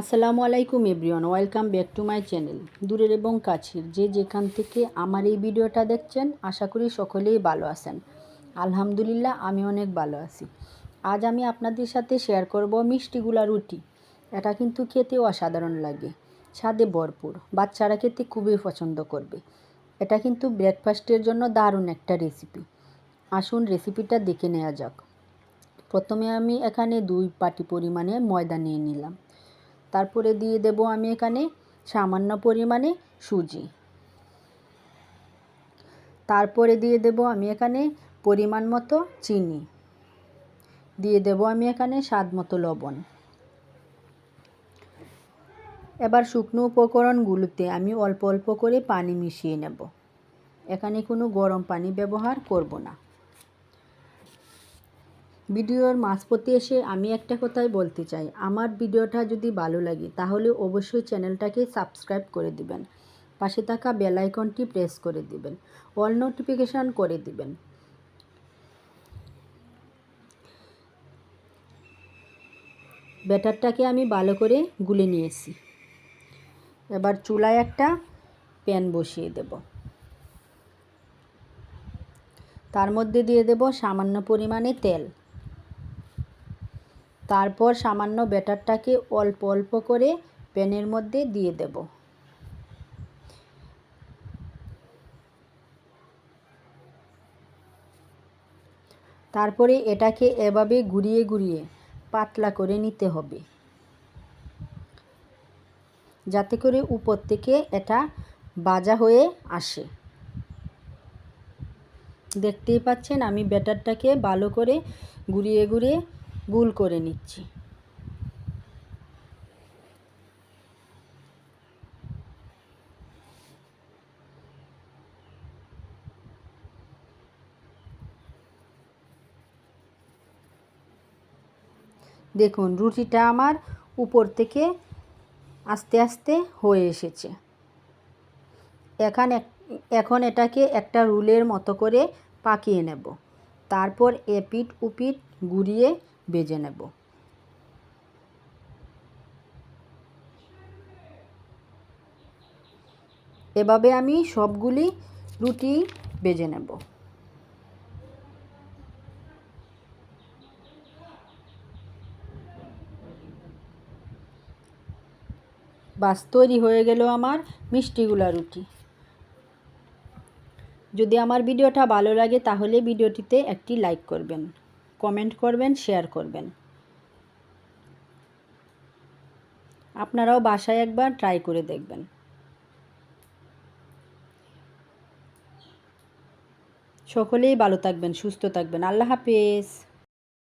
আসসালামু আলাইকুম everyone, welcome back to my channel, দূরের এবং কাছের। যে যেখান থেকে আমার এই ভিডিওটা দেখছেন, আশা করি সকলেই ভালো আছেন। আলহামদুলিল্লাহ, আমি অনেক ভালো আছি। আজ আমি আপনাদের সাথে শেয়ার করব মিষ্টিগুলা রুটি। এটা কিন্তু খেতেও অসাধারণ লাগে। স্বাদে ভরপুর। বাচ্চারা খেতে খুবই পছন্দ করবে। এটা কিন্তু ব্রেকফাস্টের জন্য দারুণ একটা রেসিপি আসুন রেসিপিটা দেখে নেওয়া যাক। প্রথমে আমি এখানে দুই পাটি পরিমাণে ময়দা নিয়ে নিলাম। তারপরে দিয়ে দেব আমি এখানে সামান্য পরিমাণে সুজি। তারপরে দিয়ে দেব আমি এখানে পরিমাণ মতো চিনি। দিয়ে দেব আমি এখানে স্বাদ মতো লবণ। এবার শুকনো উপকরণগুলোতে আমি অল্প অল্প করে পানি মিশিয়ে নেব। এখানে কোনো গরম পানি ব্যবহার করব না। ভিডিওর মাঝপথে এসে আমি একটা কথাই বলতে চাই। আমার ভিডিওটা যদি ভালো লাগে, তাহলে অবশ্যই চ্যানেলটাকে সাবস্ক্রাইব করে দিবেন। পাশে থাকা বেল আইকনটি প্রেস করে দিবেন। অল নোটিফিকেশান করে দিবেন। ব্যাটারটাকে আমি ভালো করে গুলে নিয়েছি। এবার চুলায় একটা প্যান বসিয়ে দেব। তার মধ্যে দিয়ে দেব সামান্য পরিমাণে তেল। তারপর সামান্য ব্যাটারটাকে অল্প অল্প করে প্যানের মধ্যে দিয়ে দেব। তারপরে এটাকে এভাবে ঘুরিয়ে ঘুরিয়ে পাতলা করে নিতে হবে। যাতে করে উপর থেকে এটা বাজা হয়ে আসে। দেখতেই পাচ্ছেন আমি ব্যাটারটাকে ভালো করে ঘুরিয়ে ঘুরিয়ে গুল করে নিচ্ছি। দেখুন, রুটিটা আমার উপর থেকে আস্তে আস্তে হয়ে এসেছে। এখানে এখন এটাকে একটা রুলের মতো করে পাকিয়ে নেব। তারপর এপিট উপিট গুড়িয়ে বেজে নেব। এভাবে আমি সবগুলি রুটি বেজে নেব। বাস তৈরি হয়ে গেল আমার মিষ্টিগুলা রুটি। যদি আমার ভিডিওটা ভালো লাগে তাহলে ভিডিওটিতে একটি লাইক করবেন। কমেন্ট করবেন, শেয়ার করবেন। আপনারাও বাসায় একবার ট্রাই করে দেখবেন। সকলেই ভালো থাকবেন, সুস্থ থাকবেন। আল্লাহ হাফেজ।